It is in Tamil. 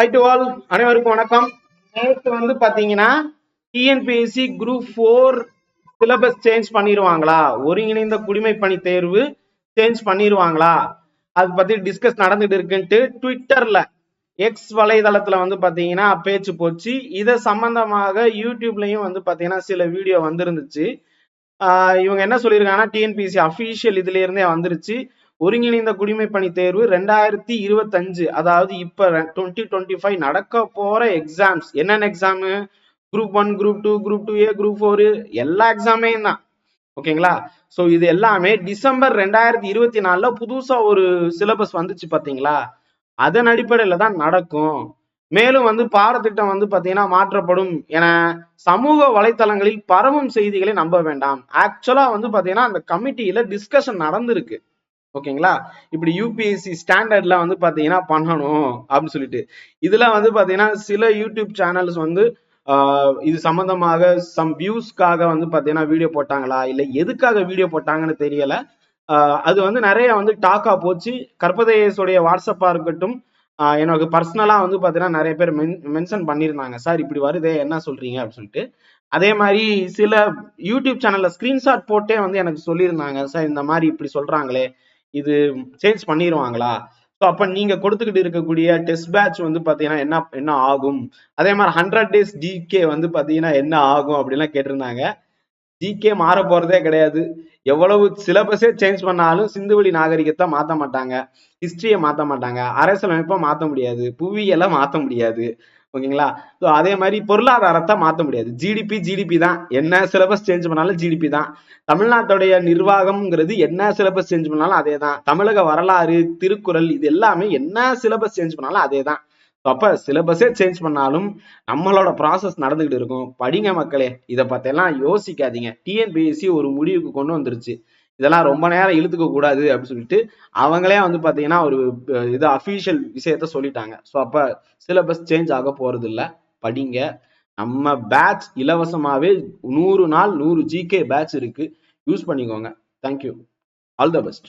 ஹை டு ஆல் அனைவருக்கும் வணக்கம். நேற்று வந்து பாத்தீங்கன்னா TNPSC group four syllabus change பண்ணிடுவாங்களா ஒருங்கிணைந்த குடிமை பணி தேர்வு சேஞ்ச் பண்ணிடுவாங்களா அது பத்தி டிஸ்கஸ் நடந்துட்டு இருக்குன்ட்டு ட்விட்டர்ல எக்ஸ் வலைதளத்துல வந்து பாத்தீங்கன்னா பேச்சு போச்சு. இதை சம்பந்தமாக யூடியூப்லயும் வந்து பாத்தீங்கன்னா சில வீடியோ வந்திருந்துச்சு. இவங்க என்ன சொல்லியிருக்காங்கன்னா டிஎன்பிஎஸ்சி அஃபீஷியல் இதுல இருந்தே வந்துருச்சு. ஒருங்கிணைந்த குடிமை பணி தேர்வு ரெண்டாயிரத்தி இருபத்தஞ்சு. அதாவது இப்ப டுவெண்ட்டி டுவெண்ட்டி ஃபைவ் நடக்க போற எக்ஸாம்ஸ் என்னென்ன exam group one group two group two A group four எல்லா எக்ஸாமே தான். ஓகேங்களா? ஸோ இது எல்லாமே டிசம்பர் ரெண்டாயிரத்தி இருபத்தி நாலுல புதுசா ஒரு சிலபஸ் வந்துச்சு பாத்தீங்களா? அதன் அடிப்படையில தான் நடக்கும். மேலும் வந்து பாடத்திட்டம் வந்து பாத்தீங்கன்னா மாற்றப்படும் என சமூக வலைத்தளங்களில் பரவும் செய்திகளை நம்ப வேண்டாம். ஆக்சுவலா வந்து பாத்தீங்கன்னா அந்த கமிட்டியில டிஸ்கஷன் நடந்திருக்கு. ஓகேங்களா? இப்படி யூபிஎஸ்சி ஸ்டாண்டர்ட்ல வந்து பாத்தீங்கன்னா பண்ணணும் அப்படின்னு சொல்லிட்டு. இதுல வந்து பாத்தீங்கன்னா சில யூடியூப் சேனல்ஸ் வந்து ஆஹ் இது சம்பந்தமாக சம் வியூஸ்க்காக வந்து பாத்தீங்கன்னா வீடியோ போட்டாங்களா? இல்ல எதுக்காக வீடியோ போட்டாங்கன்னு தெரியல. ஆஹ் அது வந்து நிறைய வந்து டாக்கா போச்சு. கற்பதேசுடைய வாட்ஸ்அப்பா இருக்கட்டும் எனக்கு பர்சனலா வந்து பாத்தீங்கன்னா நிறைய பேர் மென் மென்ஷன் பண்ணியிருந்தாங்க. சார் இப்படி வருதே என்ன சொல்றீங்க? அப்படின்னு சொல்லிட்டு. அதே மாதிரி சில யூடியூப் சேனலில் ஸ்க்ரீன்ஷாட் போட்டே வந்து எனக்கு சொல்லியிருந்தாங்க. சார் இந்த மாதிரி இப்படி சொல்றாங்களே. இது சேஞ்ச் பண்ணிடுவாங்களா ஸோ அப்ப நீங்க கொடுத்துக்கிட்டு இருக்கக்கூடிய டெஸ்ட் பேட்ச் வந்து பாத்தீங்கன்னா என்ன என்ன ஆகும்? அதே மாதிரி ஹண்ட்ரட் டேஸ் ஜிகே வந்து பாத்தீங்கன்னா என்ன ஆகும் அப்படிலாம் கேட்டிருந்தாங்க. ஜிகே மாற போறதே கிடையாது. எவ்வளவு சிலபஸே சேஞ்ச் பண்ணாலும் சிந்துவெளி நாகரிகத்தை மாத்த மாட்டாங்க. ஹிஸ்டரியை மாத்த மாட்டாங்க. அரசியலமைப்பை மாத்த முடியாது. புவியெல்லாம் மாத்த முடியாது. ஓகேங்களா? ஸோ அதே மாதிரி பொருளாதாரத்தை மாத்த முடியாது. ஜிடிபி ஜிடிபி தான். என்ன சிலபஸ் சேஞ்ச் பண்ணாலும் ஜிடிபி தான். தமிழ்நாட்டுடைய நிர்வாகம்ங்கிறது என்ன சிலபஸ் சேஞ்ச் பண்ணாலும் அதே தான். தமிழக வரலாறு திருக்குறள் இது எல்லாமே என்ன சிலபஸ் சேஞ்ச் பண்ணாலும் அதே தான். அப்ப சிலபஸே சேஞ்ச் பண்ணாலும் நம்மளோட ப்ராசஸ் நடந்துகிட்டு இருக்கும். படிங்க மக்களே இதை பார்த்தெல்லாம் யோசிக்காதீங்க. டிஎன்பிஎஸ்சி ஒரு முடிவுக்கு கொண்டு வந்துருச்சு. இதெல்லாம் ரொம்ப நேரம் இழுத்துக்க கூடாது அப்படின்னு சொல்லிட்டு அவங்களே வந்து பாத்தீங்கன்னா ஒரு இது அஃபீஷியல் விஷயத்த சொல்லிட்டாங்க. ஸோ அப்ப சிலபஸ் சேஞ்ச் ஆக போறது இல்ல. படிங்க. நம்ம பேட்ச் இலவசமாவே நூறு நாள் நூறு ஜிகே பேட்ச் இருக்கு. யூஸ் பண்ணிக்கோங்க. Thank you all the best